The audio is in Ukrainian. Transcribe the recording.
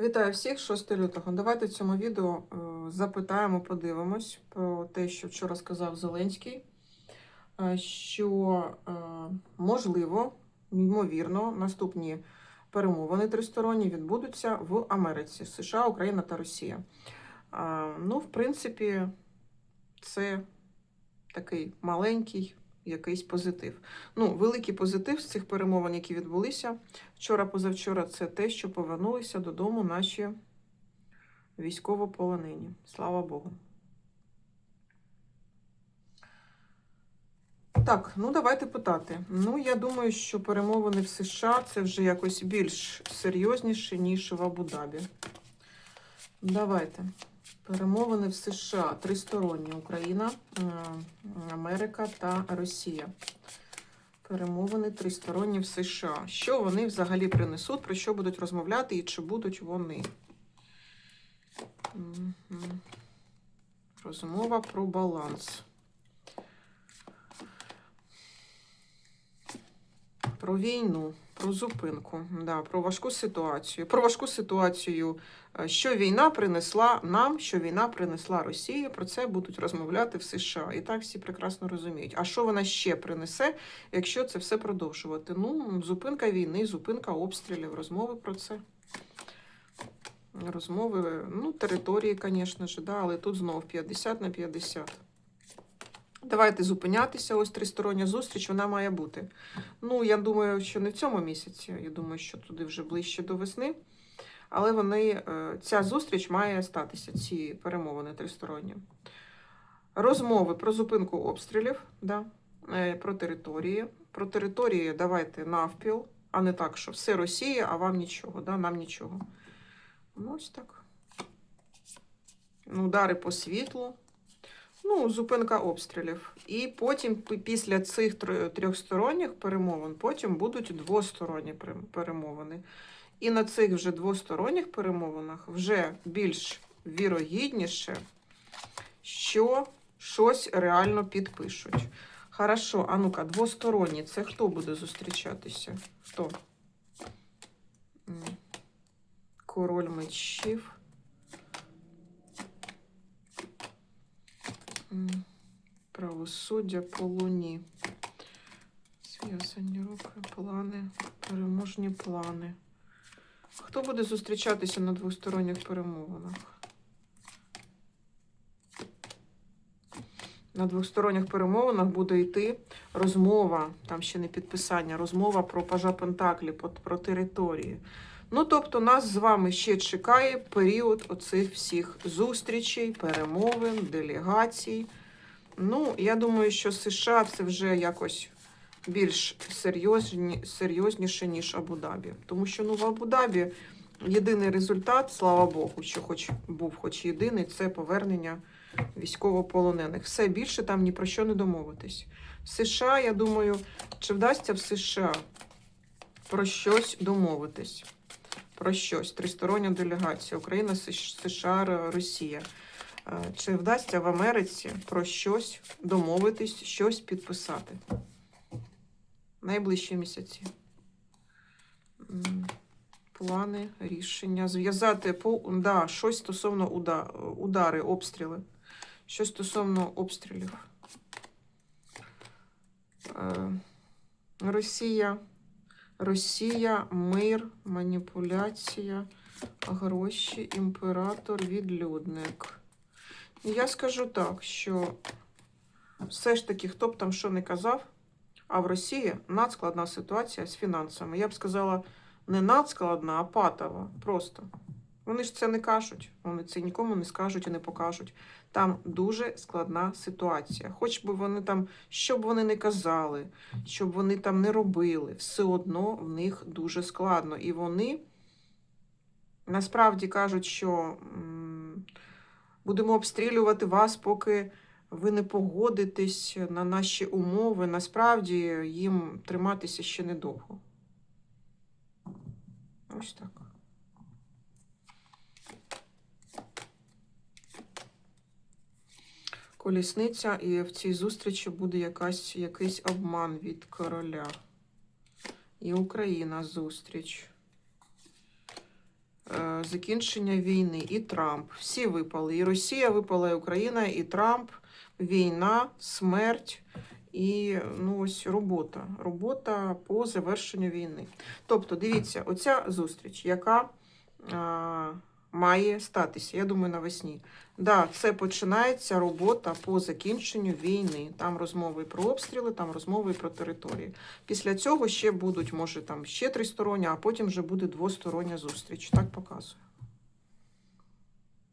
Вітаю всіх 6 лютого. Давайте в цьому відео е, запитаємо, подивимось про те, що вчора сказав Зеленський, е, що е, можливо, ймовірно, наступні перемовини тристоронні відбудуться в Америці, США, Україна та Росія. Ну, в принципі, це такий маленький якийсь позитив. Ну, великий позитив з цих перемовин, які відбулися вчора, позавчора, це те, що повернулися додому наші військовополонені. Слава Богу. Так, ну давайте питати. Ну, я думаю, що перемовини в США це вже якось більш серйозніше, ніж в Абу-Дабі. Давайте. Перемовини в США тристоронні Україна, е, Америка та Росія. Перемовини тристоронні в США. Що вони взагалі принесуть, про що будуть розмовляти і чи будуть вони? Розмова про баланс. Про війну, про зупинку, да, про важку ситуацію. Про важку ситуацію, е, що війна принесла нам, що війна принесла Росії. Про це будуть розмовляти в США. І так всі прекрасно розуміють. А що вона ще принесе, якщо це все продовжувати? Ну, зупинка війни, зупинка обстрілів, розмови про це. Розмови, ну, території, звісно ж, да, але тут знов 50 на 50. Давайте зупинятися. Ось тристороння зустріч, вона має бути. Ну, я думаю, що не в цьому місяці. Я думаю, що туди вже ближче до весни. Але вони, е, ця зустріч має статися, ці перемовини тристоронні. Розмови про зупинку обстрілів, да, е, про території. Про території давайте навпіл, а не так, що все Росія, а вам нічого, да, нам нічого. Ну, ось так. Ну, Удари по світлу. Ну, зупинка обстрілів. І потім, після цих тр- трьохсторонніх перемовин, потім будуть двосторонні перемовини. І на цих вже двосторонніх перемовинах вже більш вірогідніше, що щось реально підпишуть. Хорошо, а ну-ка, двосторонні, це хто буде зустрічатися? Хто? Король мечів. Правосуддя по луні. Зв'язані руки, плани, переможні плани. Хто буде зустрічатися на двосторонніх перемовинах? На двосторонніх перемовинах буде йти розмова, там ще не підписання, розмова про пажа Пентаклі, про, про території. Ну, тобто, нас з вами ще чекає період оцих всіх зустрічей, перемовин, делегацій. Ну, я думаю, що США це вже якось більш серйозні, серйозніше, ніж Абу-Дабі. Тому що ну, в Абу-Дабі єдиний результат, слава Богу, що хоч був хоч єдиний, це повернення військовополонених. Все більше там ні про що не домовитись. США, я думаю, чи вдасться в США про щось домовитись? Про щось. Тристороння делегація. Україна, США, Росія. Е, Чи вдасться в Америці про щось домовитись, щось підписати? Найближчі місяці. Плани, рішення. Зв'язати по да, щось стосовно уда, удари, обстріли. Щось стосовно обстрілів. Е, Росія. Росія, мир, маніпуляція, гроші, імператор, відлюдник. Я скажу так, що все ж таки, хто б там що не казав, а в Росії надскладна ситуація з фінансами. Я б сказала, не надскладна, а патова. Просто. Вони ж це не кажуть, вони це нікому не скажуть і не покажуть. Там дуже складна ситуація. Хоч би вони там, що б вони не казали, що б вони там не робили, все одно в них дуже складно. І вони насправді кажуть, що будемо обстрілювати вас, поки ви не погодитесь на наші умови. Насправді їм триматися ще недовго. Ось так. Колісниця, і в цій зустрічі буде якась, якийсь обман від короля. І Україна зустріч. Е, е, закінчення війни, і Трамп. Всі випали. І Росія випала, і Україна, і Трамп, війна, смерть і ну, ось робота. Робота по завершенню війни. Тобто, дивіться, оця зустріч, яка а, має статися, я думаю, навесні. Да, це починається робота по закінченню війни. Там розмови про обстріли, там розмови про території. Після цього ще будуть, може, там ще тристороння, а потім вже буде двостороння зустріч. Так показує.